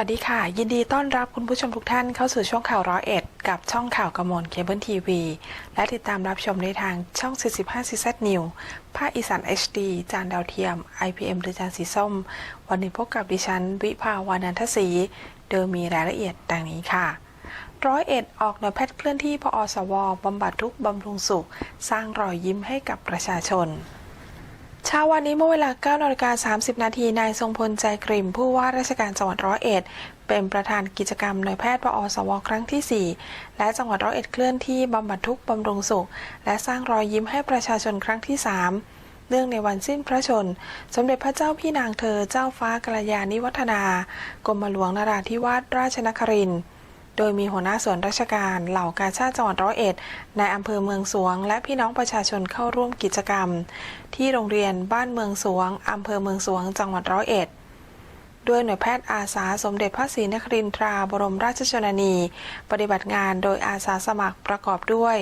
วัสดีค่ะ ยินดีต้อนรับคุณผู้ชมทุกท่านเข้าสู่ช่วงข่าวร้อยเอ็ดกับช่องข่าวกระมวลเคเบิลทีวี และติดตามรับชมในทางช่อง 45 CZ New ภาคอีสาน HD จานดาวเทียม IPM หรือจานสีส้ม วันนี้พบกับดิฉัน วิภาวานันทศรีโดยมีรายละเอียดดังนี้ค่ะร้อยเอ็ดออกหน่วยแพทย์เคลื่อนที่พอสวบำบัดทุกบำรุงสุข สร้างรอยยิ้มให้กับประชาชน เช้าวันนี้เมื่อเวลา9นาฬิกา30 นาที นายทรงพลใจกริมผู้ว่าราชการจังหวัดร้อยเอ็ด เป็นประธานกิจกรรมหน่วยแพทย์ปอสวครั้งที่ 4 และจังหวัดร้อยเอ็ดเคลื่อนที่บำบัดทุกข์บำรุงสุข และสร้างรอยยิ้มให้ประชาชนครั้งที่ 3 เนื่องในวันสิ้นพระชน สมเด็จพระเจ้าพี่นางเธอเจ้าฟ้ากัลยาณิวัฒนากรมหลวงนราธิวาสราชนครินทร์ โดยมีหัวหน้าส่วนราชการเหล่ากาชาติจังหวัดร้อยเอ็ดในอำเภอเมืองสวง และพี่น้องประชาชนเข้าร่วมกิจกรรม ที่โรงเรียนบ้านเมืองสวงอำเภอเมืองสวง จังหวัดร้อยเอ็ดด้วยหน่วยแพทย์อาสาสมเด็จพระศรีนครินทราบรมราชชนนี ปฏิบัติงานโดยอาสาสมัครประกอบด้วย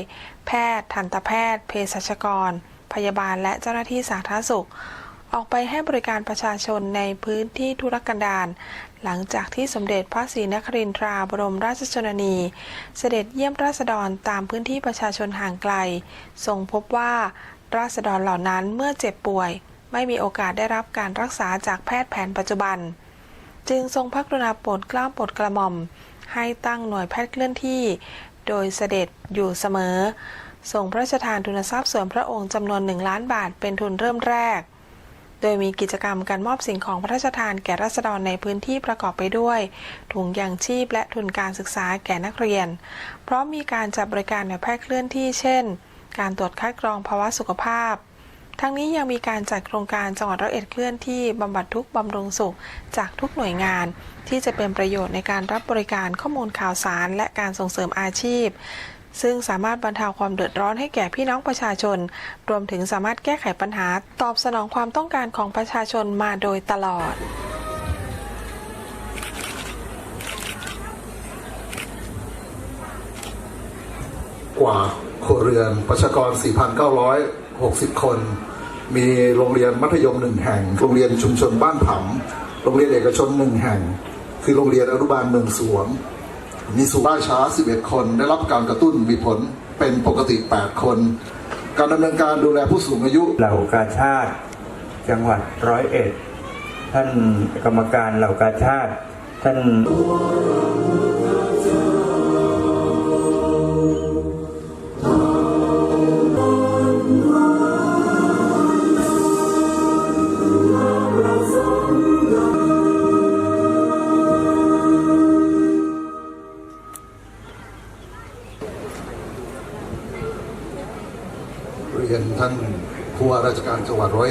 แพทย์ ทันตแพทย์ เภสัชกร พยาบาลและเจ้าหน้าที่สาธารณสุข ออกไปให้บริการประชาชนในพื้นที่ธุรกันดารหลังจากที่สมเด็จพระศรีนครินทราบรมราชชนนี เสด็จเยี่ยมราษฎรตามพื้นที่ประชาชนห่างไกลทรงพบว่าราษฎรเหล่านั้นเมื่อเจ็บป่วย ไม่มีโอกาสได้รับการรักษาจากแพทย์แผนปัจจุบัน จึงทรงพระกรุณาโปรดเกล้าโปรดกระหม่อม ให้ตั้งหน่วยแพทย์เคลื่อนที่ โดยเสด็จอยู่เสมอส่งพระราชทานทุนทรัพย์ส่วนพระองค์จำนวนหนึ่งล้านบาทเป็นทุนเริ่มแรก โดยมีกิจกรรมการมอบสิ่งของพระราชทานแก่รัษฎรในพื้นที่ประกอบไปด้วย ถุงยางชีพและทุนการศึกษาแก่นักเรียน พร้อมมีการจัดบริการหน่วยแพทย์เคลื่อนที่เช่น การตรวจคัดกรองภาวะสุขภาพ ทั้งนี้ยังมีการจัดโครงการจังหวัดร้อยเอ็ดเคลื่อนที่บำบัดทุกบำรุงสุขจากทุกหน่วยงาน ที่จะเป็นประโยชน์ในการรับบริการข้อมูลข่าวสาร และการส่งเสริมอาชีพ ซึ่งสามารถบรรเทาความเดือดร้อนให้แก่พี่น้องประชาชน รวมถึงสามารถแก้ไขปัญหา ตอบสนองความต้องการของประชาชนมาโดยตลอดกว่าครัวเรือนประชากร 4,960 คน มีโรงเรียนมัธยมหนึ่งแห่ง โรงเรียนชุมชนบ้านผำโรงเรียนเอกชนหนึ่งแห่ง คือโรงเรียนอนุบาลเมืองสวง มีสุบ้าช้า 11 คน ได้รับการกระตุ้นมีผลเป็นปกติ 8 คน การดำเนินการดูแลผู้สูงอายุ เหล่ากาชาติ จังหวัดร้อยเอ็ด ท่านกรรมการเหล่ากาชาติ ท่าน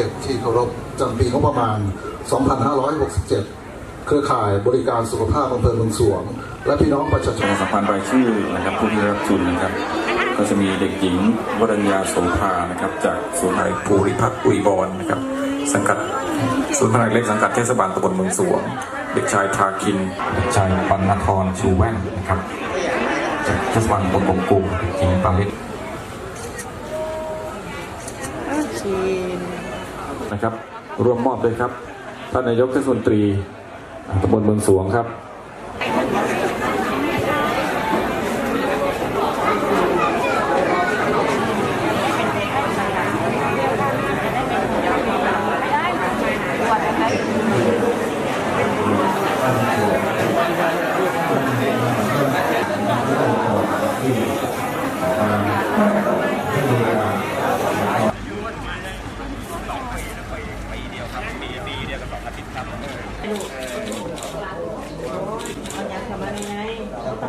เอ็ดที่เคารพจำปีงบประมาณ 2567 เครือข่ายบริการสุขภาพอำเภอเมืองสวง และพี่น้องประชาชนสัมพันธ์รายชื่อนะครับผู้ที่ได้รับทุนนะครับ ก็จะมีเด็กหญิงวรัญญาโสภานะครับจากศูนย์นายภูริพัฒน์อุยบรนะครับ สังกัดศูนย์พนักเล็กสังกัดเทศบาลตำบลเมืองสวง เด็กชายทาคินเด็กชายปัณณธรชูแว่นนะครับจากเทศบาลตำบลกรุงเด็กหญิงปาริศ นะครับ ร่วมมอบด้วยครับ ท่านนายกเทศมนตรีตำบลเมืองสวงครับ อ่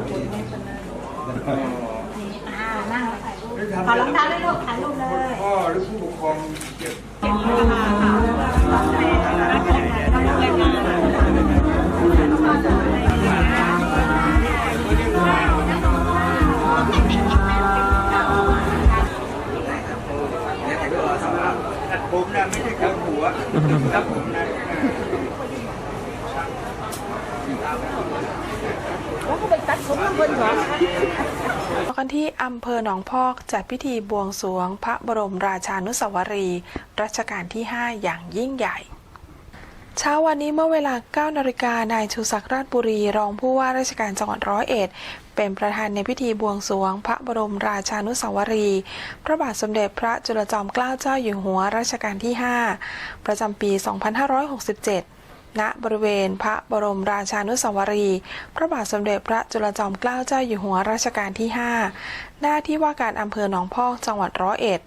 านั่งถ่ายรูปขอรองเท้าด้วยลูกถ่ายรูปเลยพ่อหรือผู้ปกครองเก็บผมนะไม่ใช่เครื่องหัวแล้วผมนะ กันที่อำเภอหนองพอกจัดพิธีบวงสรวง พระบรมราชานุสาวรีย์รัชกาลที่ 5 อย่างยิ่งใหญ่เช้าวันนี้เมื่อเวลา 9 นาฬิกา นายชูศักดิ์ราชบุรี รองผู้ว่าราชการจังหวัดร้อยเอ็ด เป็นประธานในพิธีบวงสรวง พระบรมราชานุสาวรีย์พระบาทสมเด็จพระจุลจอมเกล้าเจ้าอยู่หัวรัชกาลที่ 5 ประจำปี 2567 ณบริเวณพระบรมราชานุสาวรีย์พระบาทสมเด็จพระจุลจอมเกล้าเจ้าอยู่หัวรัชกาลที่ 5 หน้าที่ว่าการอำเภอหนองพอกจังหวัดร้อยเอ็ด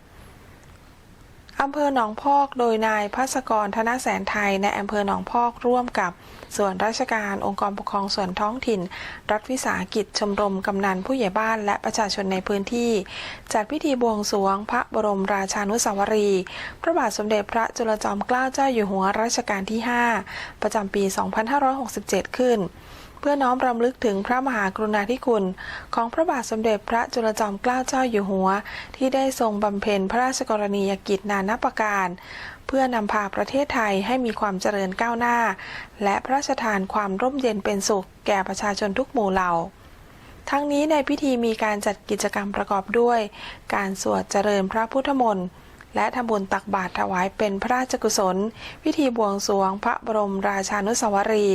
อำเภอหนองพอกโดยนายพัศกรธนแสนไทยในอำเภอหนองพอกร่วมกับส่วนราชการองค์กรปกครองส่วนท้องถิ่น รัฐวิสาหกิจชมรมกำนันผู้ใหญ่บ้านและประชาชนในพื้นที่ จัดพิธีบวงสรวงพระบรมราชานุสาวรี พระบาทสมเด็จพระจุลจอมเกล้าเจ้าอยู่หัวรัชกาลที่ 5 ประจำปี 2567 ขึ้น พื่อน้อมรำลึกถึงพระมหากรุณาธิคุณ ของพระบาทสมเด็จพระจุลจอมเกล้าเจ้าอยู่หัว ที่ได้ทรงบำเพ็ญพระราชกรณียกิจนานาประการ เพื่อนำพาประเทศไทยให้มีความเจริญก้าวหน้า และพระราชทานความร่มเย็นเป็นสุข แก่ประชาชนทุกหมู่เหล่าทั้งนี้ในพิธีมีการจัดกิจกรรมประกอบด้วย การสวดเจริญพระพุทธมนต์ และทำบุญตักบาตรถวายเป็นพระราชกุศล พิธีบวงสรวงพระบรมราชานุสาวรี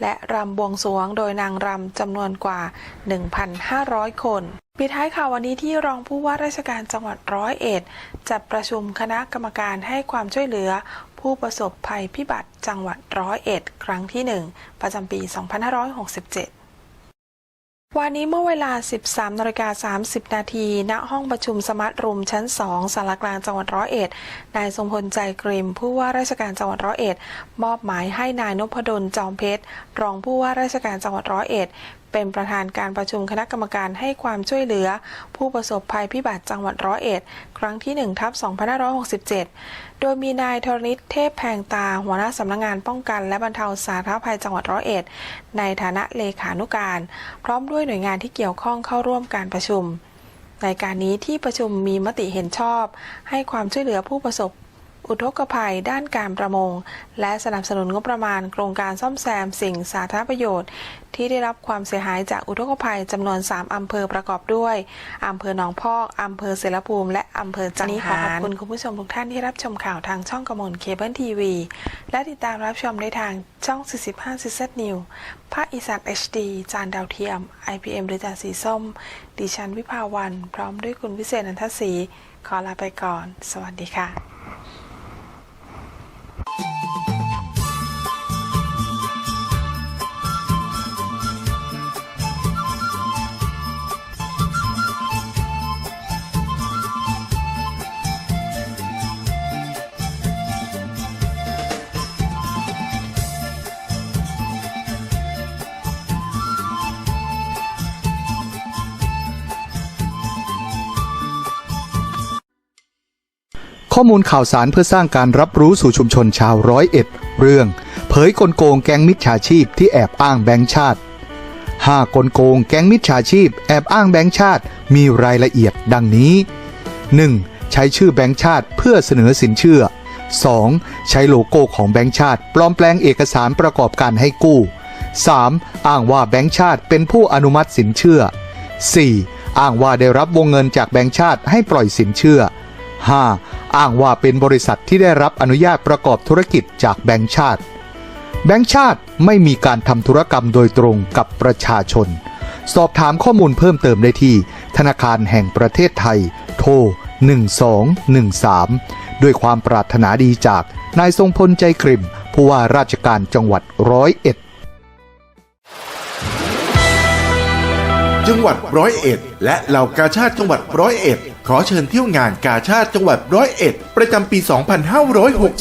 และรำบวงสรวงโดยนางรำจำนวนกว่า 1,500 คนปิดท้ายข่าววันนี้ที่รองผู้ว่าราชการจังหวัดร้อยเอ็ดจัดประชุมคณะกรรมการให้ความช่วยเหลือ ผู้ประสบภัยพิบัติจังหวัดร้อยเอ็ดครั้งที่ 1 ประจำปี 2567 วันนี้เมื่อเวลา 13นาฬิกา30 นาที ณ ห้องประชุมสมาร์ทรูมชั้น 2สารกลางจังหวัดร้อยเอ็ด นายทรงพลใจกริม ผู้ว่าราชการจังหวัดร้อยเอ็ด มอบหมายให้นายนพดลจอมเพชร รองผู้ว่าราชการจังหวัดร้อยเอ็ด เป็นประธานการประชุมคณะกรรมการให้ความช่วยเหลือ ผู้ประสบภัยพิบัติจังหวัดร้อยเอ็ด ครั้งที่1ทับ2567 โดยมีนายธรณิตเทพแพงตา หัวหน้าสำนักงงานป้องกัน และบรรเทาสาธารณภัยจังหวัดร้อยเอ็ด ในฐานะเลขานุการ พร้อมด้วยหน่วยงานที่เกี่ยวข้องเข้าร่วมการประชุมในการนี้ที่ประชุมมีมติเห็นชอบ ให้ความช่วยเหลือผู้ประสบ อุทกภัยด้านการประมง และสนับสนุนงบประมาณโครงการซ่อมแซมสิ่งสาธารณประโยชน์ ที่ได้รับความเสียหายจากอุทกภัยจำนวน 3 อำเภอประกอบด้วยอำเภอหนองพอกอำเภอเสรภูมิ และอำเภอจังหารขอบคุณคุณผู้ชมทุกท่านที่รับชมข่าวทางช่องกระมวลเคเบิลทีวี และติดตามรับชมได้ทางช่อง 45 CZ New ภาคอีสาน HD จานดาวเทียม IPM หรือจานสีส้ม ดิฉันวิภาวัน พร้อมด้วยคุณวิเศษนันทศรีขอลาไปก่อน สวัสดีค่ะ Bye. ข้อมูลข่าวสารเพื่อสร้างการรับรู้สู่ชุมชนชาวร้อยเอ็ด เรื่อง เผยกลโกงแก๊งมิจฉาชีพที่แอบอ้างแบงค์ชาติ 5 กลโกงแก๊งมิจฉาชีพ แอบอ้างแบงค์ชาติ มีรายละเอียดดังนี้ 1. ใช้ชื่อแบงค์ชาติเพื่อเสนอสินเชื่อ 2. ใช้โลโก้ของแบงค์ชาติ ปลอมแปลงเอกสารประกอบการให้กู้ 3. อ้างว่าแบงค์ชาติเป็นผู้อนุมัติสินเชื่อ 4. อ้างว่าได้รับวงเงินจากแบงค์ชาติให้ปล่อยสินเชื่อ 5. อ้างว่าเป็นบริษัทที่ได้รับอนุญาตประกอบธุรกิจจากแบงค์ชาติ แบงค์ชาติไม่มีการทำธุรกรรมโดยตรงกับประชาชน สอบถามข้อมูลเพิ่มเติมได้ที่ ธนาคารแห่งประเทศไทย โทร 1213 ด้วยความปรารถนาดีจากนายทรงพลใจกริมผู้ว่าราชการจังหวัดร้อยเอ็ดจังหวัดร้อยเอ็ด และเหล่ากาชาติจังหวัดร้อยเอ็ด ขอเชิญเที่ยวงานกาชาติจังหวัดร้อยเอ็ด ประจำปี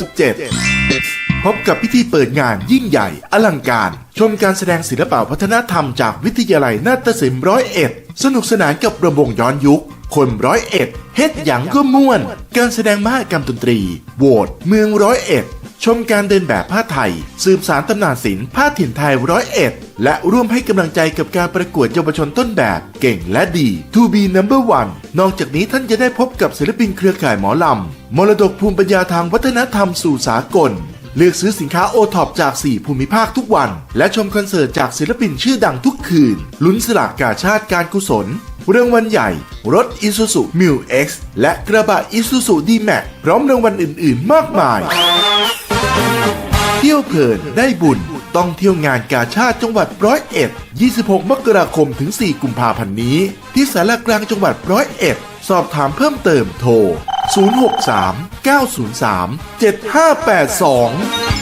2567 พบกับพิธีเปิดงานยิ่งใหญ่ อลังการ ชมการแสดงศิลปะวัฒนธรรมจากวิทยาลัยนาฏศิลป์ร้อยเอ็ด สนุกสนานกับระบงย้อนยุค คนร้อยเอ็ด เฮ็ดหยังก็ม่วน การแสดงมหกรรมดนตรีโหวตเมืองร้อยเอ็ด ชมการเดินแบบผ้าไทย สืบสารตำนานศิลป์ผ้าถิ่นไทยร้อยเอ็ดและร่วมให้กำลังใจกับการประกวดเยาวชนต้นแบบ เก่งและดี To be number one นอกจากนี้ท่านจะได้พบกับศิลปินเครือข่ายหมอลำ มรดกภูมิปัญญาทางวัฒนธรรมสู่สากล เลือกซื้อสินค้าโอท็อปจาก 4 ภูมิภาคทุกวัน และชมคอนเสิร์ตจากศิลปินชื่อดังทุกคืน ลุ้นสลากกาชาติการกุศลรางวัลใหญ่ รถ Isuzu m u X และกระบะ Isuzu D-Max พร้อมรางวัลอื่น ๆ มากมาย เที่ยวเพลินได้บุญต้องเที่ยวงานกาชาติจังหวัดร้อยเอ็ด 26 มกราคมถึง 4 กุมภาพันธ์นี้ ที่สารกลางจังหวัดร้อยเอ็ด สอบถามเพิ่มเติมโทร 063 903 7582